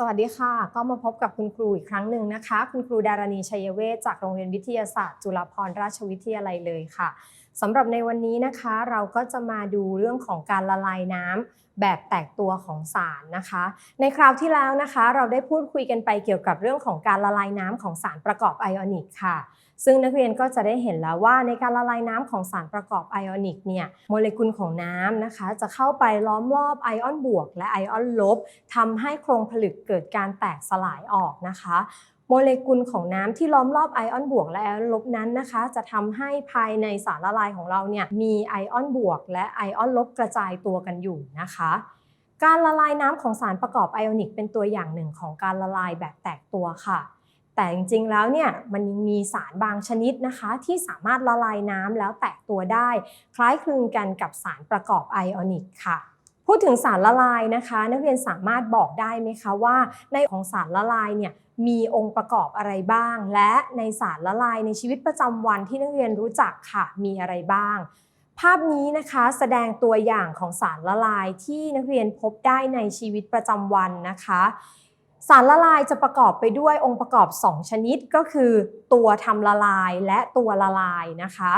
สวัสดีค่ะ ก็มาพบกับคุณครูอีกครั้งหนึ่งนะคะ คุณครูดารณีชัยเวชจากโรงเรียนวิทยาศาสตร์ จุฬาภรณราชวิทยาลัยเลยค่ะ สำหรับในวันนี้นะคะเราก็จะมาดูเรื่องของการละลายน้ำแบบแตกตัวของสารนะคะ ในคราวที่แล้วนะคะ เราได้พูดคุยกันไปเกี่ยวกับเรื่องของการละลายน้ำของสารประกอบไอออนิกค่ะ ซึ่งนักเรียนก็จะได้เห็นแล้วว่าในการละลายน้ำของสารประกอบไอออนิกเนี่ยโมเลกุลของน้ำนะคะ จะเข้าไปล้อมรอบไอออนบวก และไอออนลบทำให้โครงผลึกเกิดการแตกสลายออกนะคะ โมเลกุลของน้ำที่ล้อมรอบไอออนบวกและไอออนลบนั้นนะคะ จะทำให้ภายในสารละลายของเราเนี่ยมีไอออนบวก และไอออนลบกระจายตัวกันอยู่นะคะการละลายน้ำของสารประกอบไอออนิกเป็นตัวอย่างหนึ่งของการละลายแบบแตกตัวค่ะ แต่จริงๆแล้วเนี่ยมันยังมีสารบางชนิดนะคะ ที่สามารถละลายน้ำแล้วแตกตัวได้ คล้ายคลึงกันกับสารประกอบไอออนิกค่ะ พูดถึงสารละลายนะคะ นักเรียนสามารถบอกได้ไหมคะว่า ในของสารละลายเนี่ยมีองค์ประกอบอะไรบ้าง และในสารละลายในชีวิตประจำวันที่นักเรียนรู้จักค่ะมีอะไรบ้าง ภาพนี้นะคะแสดงตัวอย่างของสารละลายที่นักเรียนพบได้ในชีวิตประจำวันนะคะสารละลายจะประกอบไปด้วยองค์ประกอบ 2 ชนิดก็คือ ตัวทำละลายและตัวละลายนะคะ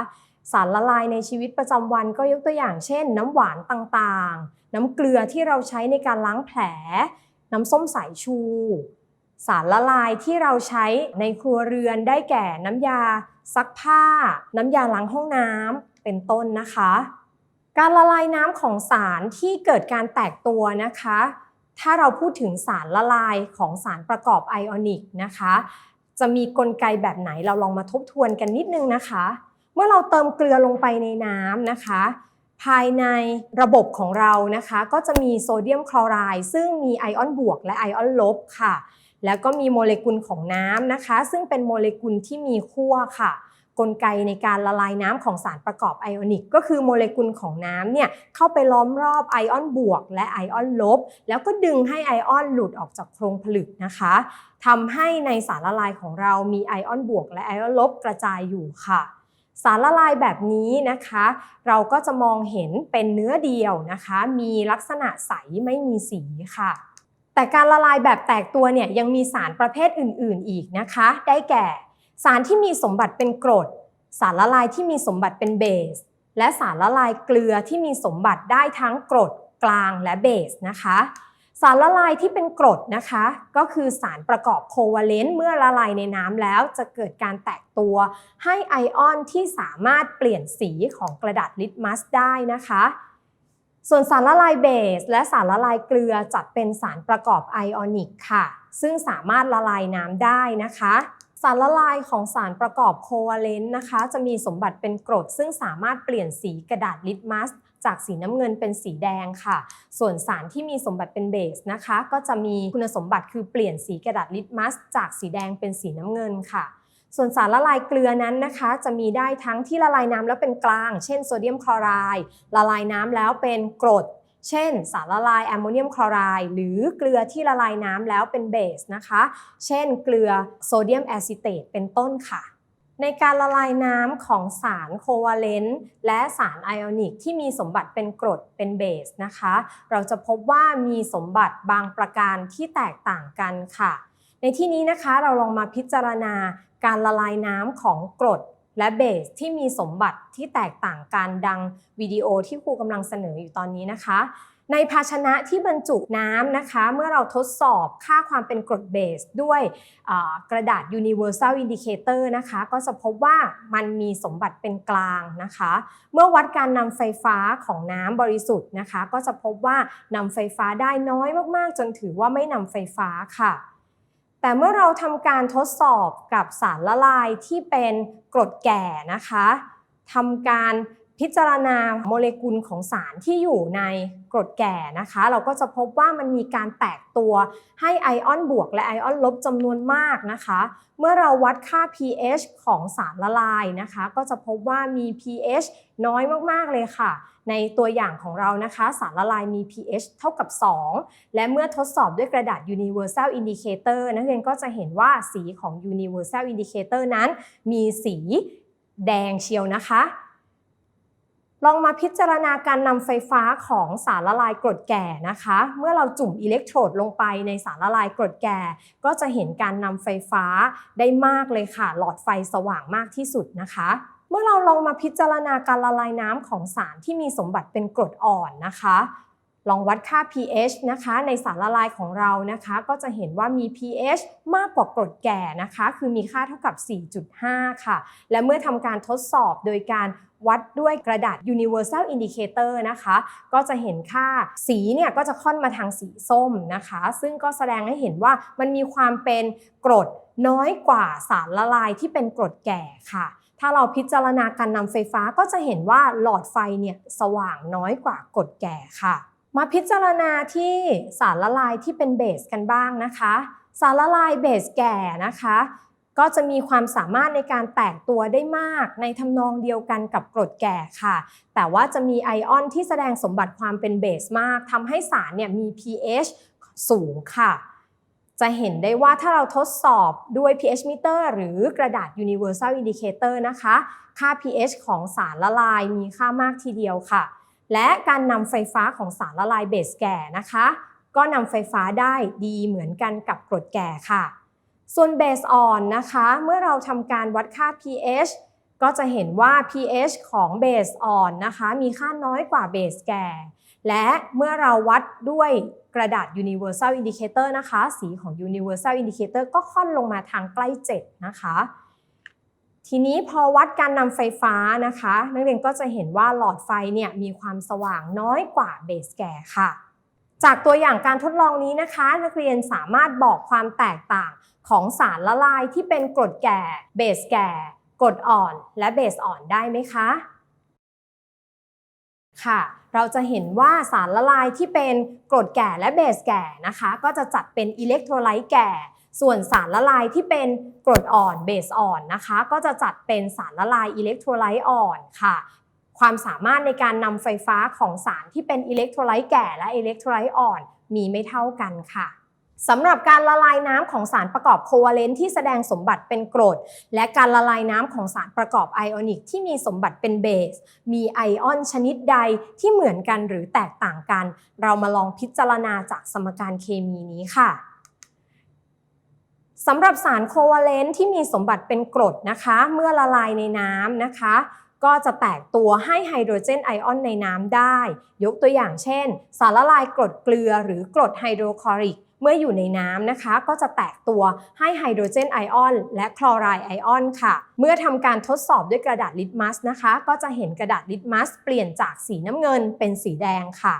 สารละลายในชีวิตประจำวันก็ยกตัวอย่างเช่น น้ำหวานต่างๆ น้ำเกลือที่เราใช้ในการล้างแผล น้ำส้มสายชู สารละลายที่เราใช้ในครัวเรือนได้แก่น้ำยาซักผ้า น้ำยาล้างห้องน้ำเป็นต้นนะคะ การละลายน้ำของสารที่เกิดการแตกตัวนะคะ ถ้าเราพูดถึงสารละลายของสารประกอบไอออนิกนะคะ จะมีกลไกแบบไหนเราลองมาทบทวนกันนิดนึงนะคะ เมื่อเราเติมเกลือลงไปในน้ำนะคะ ภายในระบบของเรานะคะ ก็จะมีโซเดียมคลอไรด์ซึ่งมีไอออนบวกและไอออนลบค่ะ แล้วก็มีโมเลกุลของน้ำนะคะ ซึ่งเป็นโมเลกุลที่มีขั้วค่ะกลไกในการละลายน้ำของสารประกอบไอออนิก ก็คือโมเลกุลของน้ำเนี่ยเข้าไปล้อมรอบไอออนบวก และไอออนลบ แล้วก็ดึงให้ไอออนหลุดออกจากโครงผลึกนะคะทำให้ในสารละลายของเรามีไอออนบวก และไอออนลบกระจายอยู่ค่ะ สารละลายแบบนี้นะคะ เราก็จะมองเห็นเป็นเนื้อเดียวนะคะ มีลักษณะใสไม่มีสีค่ะ แต่การละลายแบบแตกตัวเนี่ยยังมีสารประเภทอื่น ๆ อีกนะคะ ได้แก่ สารที่มีสมบัติเป็นกรด สารละลายที่มีสมบัติเป็นเบส และสารละลายเกลือที่มีสมบัติได้ทั้งกรดกลางและเบสนะคะ สารละลายที่เป็นกรดนะคะ ก็คือสารประกอบโควาเลนต์เมื่อละลายในน้ำแล้วจะเกิดการแตกตัวให้ไอออนที่สามารถเปลี่ยนสีของกระดาษลิตมัสได้นะคะ ส่วนสารละลายเบส และสารละลายเกลือจัดเป็นสารประกอบไอออนิกค่ะ ซึ่งสามารถละลายน้ำได้นะคะสารละลายของสารประกอบโควาเลนต์นะคะ จะมีสมบัติเป็นกรดซึ่งสามารถเปลี่ยนสีกระดาษลิตมัส จากสีน้ำเงินเป็นสีแดงค่ะ ส่วนสารที่มีสมบัติเป็นเบสนะคะ ก็จะมีคุณสมบัติคือเปลี่ยนสีกระดาษลิตมัส จากสีแดงเป็นสีน้ำเงินค่ะส่วนสารละลายเกลือนั้นนะคะ จะมีได้ทั้งที่ละลายน้ำแล้วเป็นกลาง เช่นโซเดียมคลอไรด์ละลายน้ำแล้วเป็นกรด เช่น สารละลายแอมโมเนียมคลอไรด์หรือเกลือที่ละลายน้ำแล้วเป็นเบสนะคะ เช่น เกลือโซเดียมแอซิเตตเป็นต้นค่ะ ในการละลายน้ำของสารโควาเลนต์และสารไอออนิกที่มีสมบัติเป็นกรดเป็นเบสนะคะ เราจะพบว่ามีสมบัติบางประการที่แตกต่างกันค่ะ ในที่นี้นะคะเราลองมาพิจารณาการละลายน้ำของกรด และเบสที่มีสมบัติที่แตกต่างกันดังวิดีโอที่ครูกำลังเสนออยู่ตอนนี้นะคะ ในภาชนะที่บรรจุน้ำนะคะ เมื่อเราทดสอบค่าความเป็นกรดเบสด้วยกระดาษ universal indicator นะคะ ก็จะพบว่ามันมีสมบัติเป็นกลางนะคะ เมื่อวัดการนำไฟฟ้าของน้ำบริสุทธิ์นะคะ ก็จะพบว่านำไฟฟ้าได้น้อยมากๆ จนถือว่าไม่นำไฟฟ้าค่ะ แต่เมื่อเราทำการทดสอบกับสารละลายที่เป็นกรดแก่นะคะทำการ พิจารณาโมเลกุลของสารที่อยู่ในกรดแก่นะคะ เราก็จะพบว่ามันมีการแตกตัวให้ไอออนบวกและไอออนลบจำนวนมากนะคะ เมื่อเราวัดค่า pH ของสารละลายนะคะ ก็จะพบว่ามี pH น้อยมากๆเลยค่ะ ในตัวอย่างของเรานะคะ สารละลายมี pH เท่ากับ 2 และเมื่อทดสอบด้วยกระดาษ universal indicator นักเรียนก็จะเห็นว่าสีของ universal indicator นั้น มีสีแดงเชียวนะคะ ลองมาพิจารณาการนำไฟฟ้าของสารละลายกรดแก่นะคะ เมื่อเราจุ่มอิเล็กโทรดลงไปในสารละลายกรดแก่ ก็จะเห็นการนำไฟฟ้าได้มากเลยค่ะ หลอดไฟสว่างมากที่สุดนะคะเมื่อเราลองมาพิจารณาการละลายน้ำของสารที่มีสมบัติเป็นกรดอ่อนนะคะ ลองวัดค่า pH นะคะในสารละลายของเรานะคะ ก็จะเห็นว่ามี pH มากกว่ากรดแก่นะคะ คือมีค่าเท่ากับ 4.5 ค่ะ และเมื่อทำการทดสอบโดยการวัดด้วยกระดาษ universal indicator นะคะ ก็จะเห็นค่าสีเนี่ยก็จะค่อนมาทางสีส้มนะคะ ซึ่งก็แสดงให้เห็นว่ามันมีความเป็นกรดน้อยกว่าสารละลายที่เป็นกรดแก่ค่ะถ้าเราพิจารณาการนำไฟฟ้าก็จะเห็นว่าหลอดไฟเนี่ยสว่างน้อยกว่ากรดแก่ค่ะ มาพิจารณาที่สารละลายที่เป็นเบสกันบ้างนะคะ สารละลายเบสแก่นะคะ ก็จะมีความสามารถในการแตกตัวได้มากในทำนองเดียวกันกับกรดแก่ค่ะ แต่ว่าจะมีไอออนที่แสดงสมบัติความเป็นเบสมากทำให้สารเนี่ยมี pH สูงค่ะจะเห็นได้ว่าถ้าเราทดสอบด้วย pH meter หรือกระดาษ universal indicator นะคะ ค่า pH ของสารละลายมีค่ามากทีเดียวค่ะ และการนำไฟฟ้าของสารละลายเบสแก่นะคะ ก็นำไฟฟ้าได้ดีเหมือนกันกับกรดแก่ค่ะ ส่วนเบสอ่อนนะคะ เมื่อเราทำการวัดค่า pH ก็จะเห็นว่า pH ของเบสอ่อนนะคะ มีค่าน้อยกว่าเบสแก่ และเมื่อเราวัดด้วยกระดาษ universal indicator นะคะ สีของ universal indicator ก็ค่อนลงมาทางใกล้ 7 นะคะ ทีนี้พอวัดการนำไฟฟ้านะคะ นักเรียนก็จะเห็นว่าหลอดไฟเนี่ยมีความสว่างน้อยกว่าเบสแก่ค่ะ จากตัวอย่างการทดลองนี้นะคะ นักเรียนสามารถบอกความแตกต่างของสารละลายที่เป็นกรดแก่ เบสแก่ กรดอ่อนและเบสอ่อนได้ไหมคะค่ะ เราจะเห็นว่าสารละลายที่เป็นกรดแก่และเบสแก่นะคะ ก็จะจัดเป็นอิเล็กโทรไลต์แก่ ส่วนสารละลายที่เป็นกรดอ่อนเบสอ่อนนะคะ ก็จะจัดเป็นสารละลายอิเล็กโทรไลต์อ่อนค่ะ ความสามารถในการนำไฟฟ้าของสารที่เป็นอิเล็กโทรไลต์แก่และอิเล็กโทรไลต์อ่อนมีไม่เท่ากันค่ะสำหรับการละลายน้ำของสารประกอบโควัเลนต์ที่แสดงสมบัติเป็นกรด และการละลายน้ำของสารประกอบไอออนิกที่มีสมบัติเป็นเบส มีไอออนชนิดใดที่เหมือนกันหรือแตกต่างกัน เรามาลองพิจารณาจากสมการเคมีนี้ค่ะ สำหรับสารโควัเลนต์ที่มีสมบัติเป็นกรดนะคะ เมื่อละลายในน้ำนะคะ ก็จะแตกตัวให้ไฮโดรเจนไอออนในน้ำได้ ยกตัวอย่างเช่น สารละลายกรดเกลือหรือกรดไฮโดรคลอริกเมื่ออยู่ในน้ำนะคะ ก็จะแตกตัวให้ไฮโดรเจนไอออน และคลอไรด์ไอออนค่ะ เมื่อทำการทดสอบด้วยกระดาษลิตมัสนะคะ ก็จะเห็นกระดาษลิตมัสเปลี่ยนจากสีน้ำเงินเป็นสีแดงค่ะ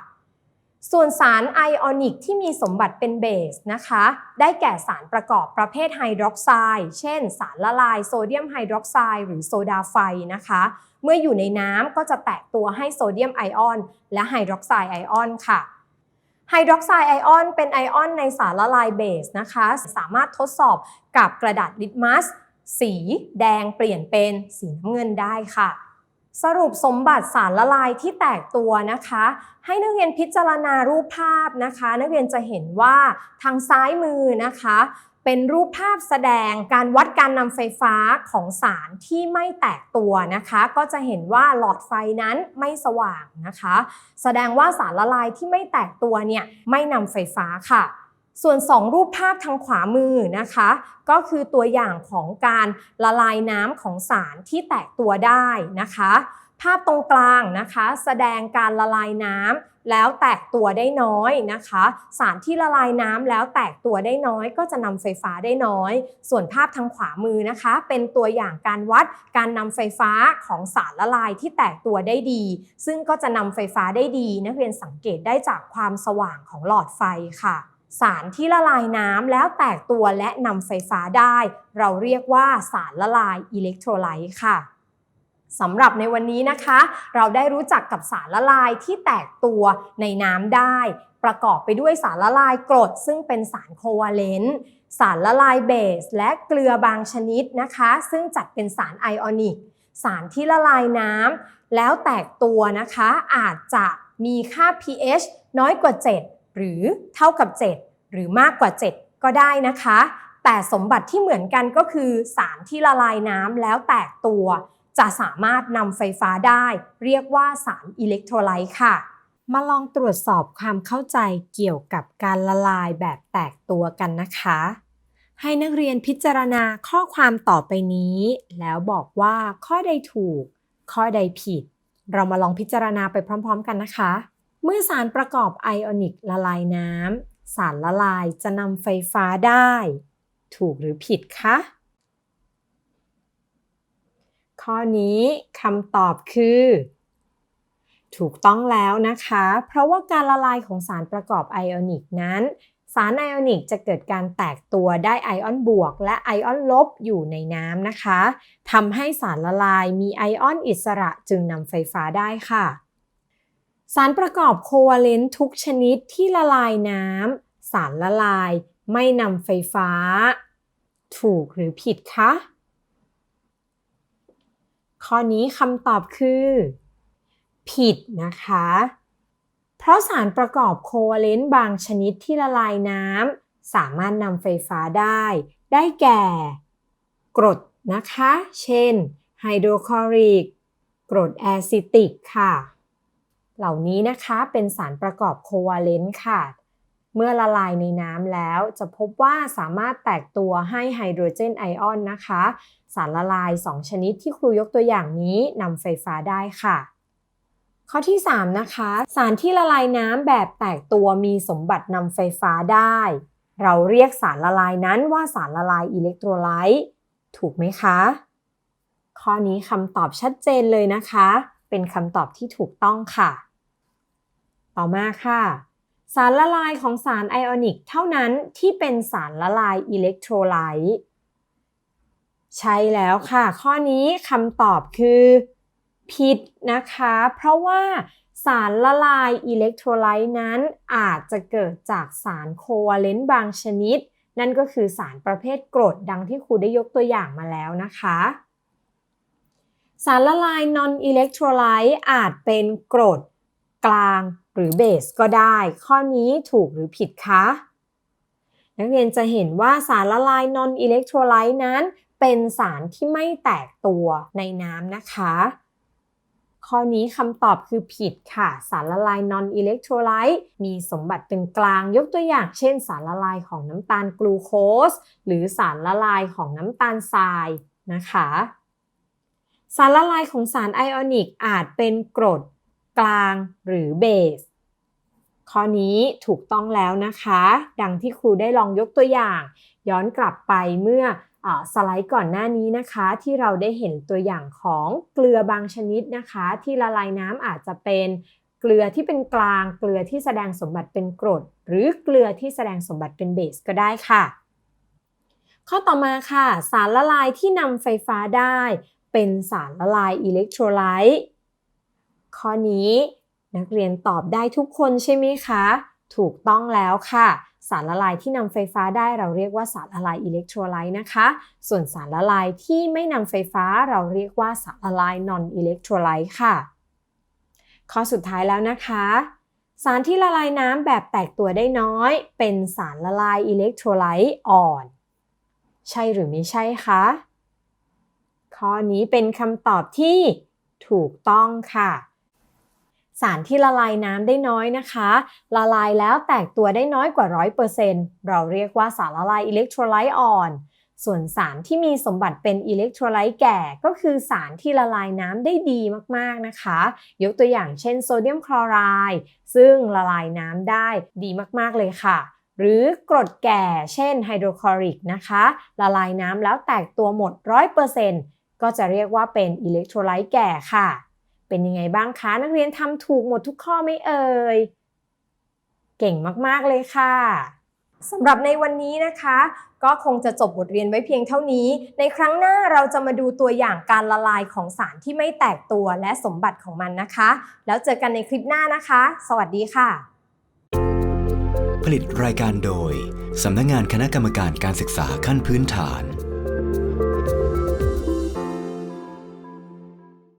ส่วนสารไอออนิกที่มีสมบัติเป็นเบสนะคะ ได้แก่สารประกอบประเภทไฮดรอกไซด์เช่น สารละลายโซเดียมไฮดรอกไซด์หรือโซดาไฟนะคะ เมื่ออยู่ในน้ำก็จะแตกตัวให้โซเดียมไอออน และไฮดรอกไซด์ไอออนค่ะไฮดรอกไซด์ไอออนเป็นไอออนในสารละลายเบสนะคะ สามารถทดสอบกับกระดาษลิตมัส สีแดงเปลี่ยนเป็นสีน้ำเงินได้ค่ะ สรุปสมบัติสารละลายที่แตกตัวนะคะ ให้นักเรียนพิจารณารูปภาพนะคะ นักเรียนจะเห็นว่าทางซ้ายมือนะคะ เป็นรูปภาพแสดงการวัดการนำไฟฟ้าของสารที่ไม่แตกตัวนะคะ ก็จะเห็นว่าหลอดไฟนั้นไม่สว่างนะคะ แสดงว่าสารละลายที่ไม่แตกตัวเนี่ยไม่นำไฟฟ้าค่ะ ส่วน 2 รูปภาพทางขวามือนะคะ ก็คือตัวอย่างของการละลายน้ำของสารที่แตกตัวได้นะคะ ภาพตรงกลางนะคะ แสดงการละลายน้ำแล้วแตกตัวได้น้อยนะคะ สารที่ละลายน้ำแล้วแตกตัวได้น้อย ก็จะนำไฟฟ้าได้น้อย ส่วนภาพทางขวามือนะคะ เป็นตัวอย่างการวัดการนำไฟฟ้าของสารละลายที่แตกตัวได้ดี ซึ่งก็จะนำไฟฟ้าได้ดี นักเรียนสังเกตได้จากความสว่างของหลอดไฟค่ะ สารที่ละลายน้ำแล้วแตกตัวและนำไฟฟ้าได้ เราเรียกว่าสารละลายอิเล็กโทรไลต์ค่ะสำหรับในวันนี้นะคะ เราได้รู้จักกับสารละลายที่แตกตัวในน้ำได้ ประกอบไปด้วยสารละลายกรด ซึ่งเป็นสารโควาเลนต์สารละลายเบส และเกลือบางชนิดนะคะ ซึ่งจัดเป็นสารไอออนิก สารที่ละลายน้ำแล้วแตกตัวนะคะ อาจจะมีค่า pH น้อยกว่า 7 หรือเท่ากับ 7 หรือมากกว่า 7 ก็ได้นะคะ แต่สมบัติที่เหมือนกันก็คือสารที่ละลายน้ำแล้วแตกตัว จะสามารถนำไฟฟ้าได้ เรียกว่าสารอิเล็กโทรไลต์ค่ะ มาลองตรวจสอบความเข้าใจเกี่ยวกับการละลายแบบแตกตัวกันนะคะ ให้นักเรียนพิจารณาข้อความต่อไปนี้ แล้วบอกว่าข้อใดถูก ข้อใดผิด เรามาลองพิจารณาไปพร้อม ๆ กันนะคะ เมื่อสารประกอบไอออนิกละลายน้ำสารละลายจะนำไฟฟ้าได้ ถูกหรือผิดคะ ข้อนี้คำตอบคือ ถูกต้องแล้วนะคะ เพราะว่าการละลายของสารประกอบไอออนิกนั้น สารไอออนิกจะเกิดการแตกตัวได้ไอออนบวก และไอออนลบอยู่ในน้ำนะคะทำให้สารละลายมีไอออนอิสระจึงนำไฟฟ้าได้ค่ะ สารประกอบโควาเลนต์ทุกชนิดที่ละลายน้ำสารละลายไม่นำไฟฟ้า ถูกหรือผิดคะ ข้อนี้คำตอบคือ ผิดนะคะ เพราะสารประกอบโควาเลนต์บางชนิดที่ละลายน้ำสามารถนำไฟฟ้าได้ ได้แก่ กรดนะคะ เช่นไฮโดรคลอริก กรดแอซิติกค่ะ เหล่านี้นะคะเป็นสารประกอบโควาเลนต์ค่ะ เมื่อละลายในน้ำแล้วจะพบว่าสามารถแตกตัวให้ไฮโดรเจนไอออนนะคะ สารละลาย 2 ชนิดที่ครูยกตัวอย่างนี้นำไฟฟ้าได้ค่ะ ข้อที่ 3 นะคะ สารที่ละลายน้ำแบบแตกตัวมีสมบัตินำไฟฟ้าได้ เราเรียกสารละลายนั้นว่าสารละลายอิเล็กโทรไลต์ถูกไหมคะ ข้อนี้คำตอบชัดเจนเลยนะคะ เป็นคำตอบที่ถูกต้องค่ะ ต่อมาค่ะ สารละลายของสารไอออนิกเท่านั้นที่เป็นสารละลายอิเล็กโทรไลต์ใช่แล้วค่ะ ข้อนี้คำตอบคือ ผิดนะคะ เพราะว่าสารละลายอิเล็กโทรไลต์นั้นอาจจะเกิดจากสารโควาเลนต์บางชนิด นั่นก็คือสารประเภทกรดดังที่ครูได้ยกตัวอย่างมาแล้วนะคะ สารละลายนอนอิเล็กโทรไลต์อาจเป็นกรดกลาง หรือเบสก็ได้ ข้อนี้ถูกหรือผิดคะนักเรียนจะเห็นว่าสารละลายนอนอิเล็กโทรไลต์นั้นเป็นสารที่ไม่แตกตัวในน้ำนะคะ ข้อนี้คำตอบคือผิดค่ะ สารละลายนอนอิเล็กโทรไลต์มีสมบัติเป็นกลาง ยกตัวอย่างเช่น สารละลายของน้ำตาลกลูโคส หรือสารละลายของน้ำตาลทรายนะคะ สารละลายของสารไอออนิกอาจเป็นกรด กลางหรือเบส ข้อนี้ถูกต้องแล้วนะคะ ดังที่ครูได้ลองยกตัวอย่าง ย้อนกลับไปเมื่ออสไลด์ก่อนหน้านี้นะคะ ที่เราได้เห็นตัวอย่างของเกลือบางชนิดนะคะ ที่ละลายน้ำอาจจะเป็นเกลือที่เป็นกลาง เกลือที่แสดงสมบัติเป็นกรด หรือเกลือที่แสดงสมบัติเป็นเบสก็ได้ค่ะ ข้อต่อมาค่ะ สารละลายที่นำไฟฟ้าได้ เป็นสารละลายอิเล็กโทรไลต์ข้อนี้ นักเรียนตอบได้ทุกคนใช่ไหมคะ ถูกต้องแล้วค่ะ สารละลายที่นำไฟฟ้าได้เราเรียกว่าสารละลายอิเล็กโทรไลต์นะคะ ส่วนสารละลายที่ไม่นำไฟฟ้าเราเรียกว่าสารละลายนอนอิเล็กโทรไลต์ค่ะ ข้อสุดท้ายแล้วนะคะ สารที่ละลายน้ำแบบแตกตัวได้น้อย เป็นสารละลายอิเล็กโทรไลต์อ่อน ใช่หรือไม่ใช่คะ ข้อนี้เป็นคำตอบที่ถูกต้องค่ะ สารที่ละลายน้ำได้น้อยนะคะ ละลายแล้วแตกตัวได้น้อยกว่า 100%เราเรียกว่าสารละลายอิเล็กโทรไลต์อ่อน ส่วนสารที่มีสมบัติเป็นอิเล็กโทรไลต์แก่ก็คือสารที่ละลายน้ำได้ดีมากๆนะคะ ยกตัวอย่างเช่นโซเดียมคลอไรด์ซึ่งละลายน้ำได้ดีมากๆเลยค่ะหรือกรดแก่เช่นไฮโดรคลอริกนะคะ ละลายน้ำแล้วแตกตัวหมด 100%ก็จะเรียกว่าเป็นอิเล็กโทรไลต์แก่ค่ะ เป็นยังไงบ้างคะ นักเรียนทำถูกหมดทุกข้อไหม่เอ่ย เก่งมาก ๆ เลยค่ะสำหรับในวันนี้นะคะ ก็คงจะจบบทเรียนไว้เพียงเท่านี้ ในครั้งหน้าเราจะมาดูตัวอย่างการละลายของสารที่ไม่แตกตัวและสมบัติของมันนะคะ แล้วเจอกันในคลิปหน้านะคะ สวัสดีค่ะ ผลิตรายการโดยสำนักงานคณะกรรมการการศึกษาขั้นพื้นฐาน